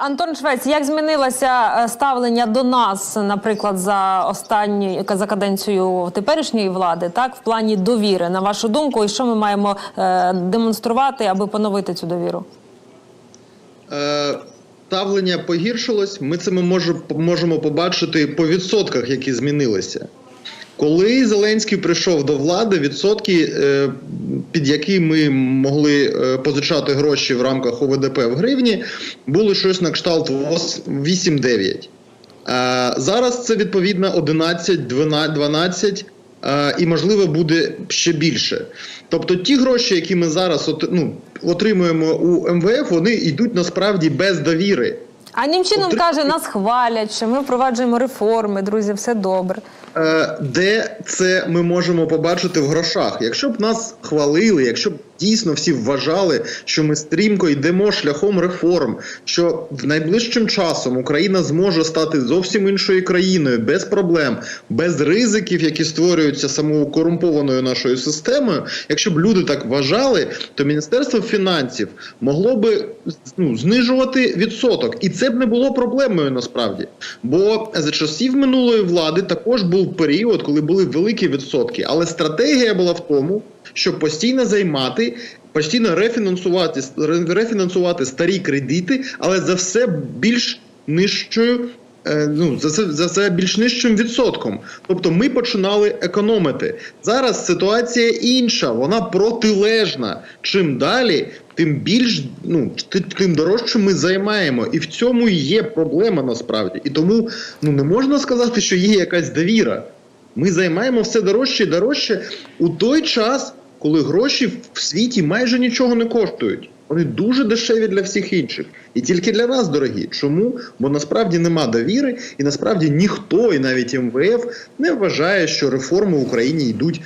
Антон Швець, як змінилося е, ставлення до нас, наприклад, за останню за каденцію теперішньої влади, так в плані довіри, на вашу думку, і що ми маємо е, демонструвати, аби поновити цю довіру? Е, Ставлення погіршилось. Ми це ми може- можемо побачити по відсотках, які змінилися. Коли Зеленський прийшов до влади, відсотки, е, під які ми могли е, позичати гроші в рамках ОВДП в гривні, були щось на кшталт вос- 8-9. Е, Зараз це відповідно 11, 12, 12 е, і можливо буде ще більше. Тобто ті гроші, які ми зараз ну, отримуємо у МВФ, вони йдуть насправді без довіри. А Німчинов Отри- каже, нас хвалять, що ми впроваджуємо реформи, друзі, все добре. Е, Де це ми можемо побачити в грошах? Якщо б нас хвалили, якщо б дійсно всі вважали, що ми стрімко йдемо шляхом реформ, що в найближчим часом Україна зможе стати зовсім іншою країною без проблем, без ризиків, які створюються самою корумпованою нашою системою. Якщо б люди так вважали, то Міністерство фінансів могло би ну, знижувати відсоток, і це б не було проблемою насправді. Бо за часів минулої влади також був період, коли були великі відсотки, але стратегія була в тому, щоб постійно займати. Постійно рефінансувати рефінансувати старі кредити, але за все більш нижчою, ну за це за це більш нижчим відсотком. Тобто ми починали економити. Зараз ситуація інша, вона протилежна. Чим далі, тим більш ну тим дорожче ми займаємо, і в цьому є проблема насправді. І тому ну не можна сказати, що є якась довіра. Ми займаємо все дорожче і дорожче у той час, коли гроші в світі майже нічого не коштують. Вони дуже дешеві для всіх інших, і тільки для нас дорогі. Чому? Бо насправді нема довіри, і насправді ніхто, і навіть МВФ, не вважає, що реформи в Україні йдуть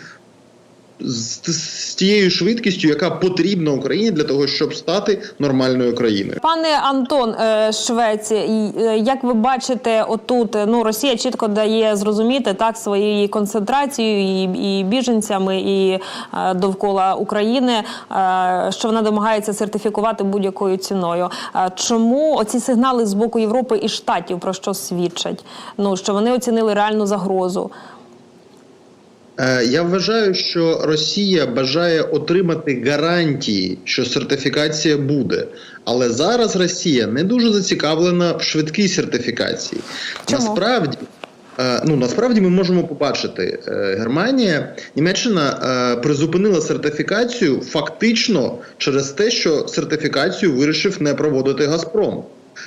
з, з тією швидкістю, яка потрібна Україні для того, щоб стати нормальною країною. Пане Антон е, Швець, е, як ви бачите, отут е, ну Росія чітко дає зрозуміти так своєю концентрацією і, і біженцями, і довкола України, що вона домагається сертифікувати будь-якою ціною. Чому оці сигнали з боку Європи і штатів про що свідчать? Ну що вони оцінили реальну загрозу? Е, Я вважаю, що Росія бажає отримати гарантії, що сертифікація буде. Але зараз Росія не дуже зацікавлена в швидкій сертифікації. Чому? Насправді. е, Ну насправді ми можемо побачити, е, Германія, Німеччина призупинила сертифікацію фактично через те, що сертифікацію вирішив не проводити Газпром.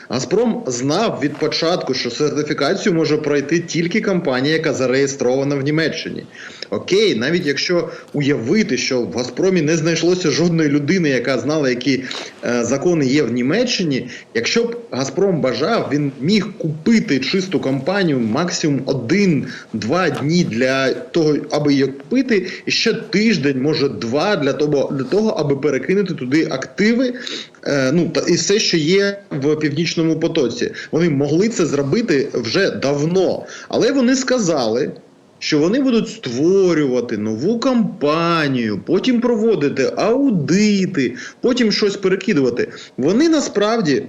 Газпром знав від початку, що сертифікацію може пройти тільки компанія, яка зареєстрована в Німеччині. Окей, навіть якщо уявити, що в Газпромі не знайшлося жодної людини, яка знала, які е, закони є в Німеччині. Якщо б Газпром бажав, він міг купити чисту компанію максимум один-два дні для того, аби її купити, і ще тиждень, може два, для того, для того, аби перекинути туди активи. Е, ну та і все, що є в північному потоці, вони могли це зробити вже давно, але вони сказали. Що вони будуть створювати нову кампанію, потім проводити аудити, потім щось перекидувати. Вони насправді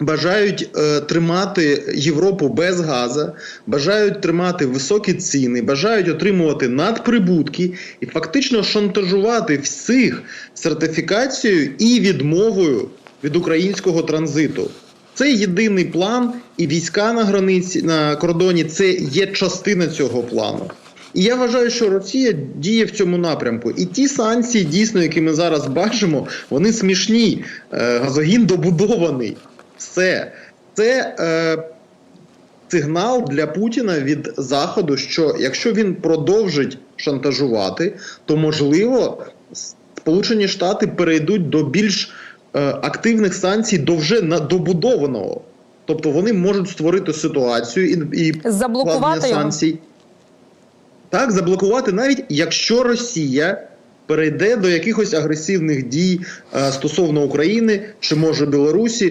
бажають е, тримати Європу без газу, бажають тримати високі ціни, бажають отримувати надприбутки і фактично шантажувати всіх сертифікацією і відмовою від українського транзиту. Це єдиний план, і війська на границі на кордоні це є частина цього плану. І я вважаю, що Росія діє в цьому напрямку. І ті санкції, дійсно, які ми зараз бачимо, вони смішні. Е, газогін добудований. Все. Це е, сигнал для Путіна від Заходу, що якщо він продовжить шантажувати, то можливо Сполучені Штати перейдуть до більш активних санкцій до вже на добудованого. Тобто вони можуть створити ситуацію і, і Заблокувати санкцій. Так, заблокувати навіть якщо Росія перейде до якихось агресивних дій е, стосовно України чи може Білорусі,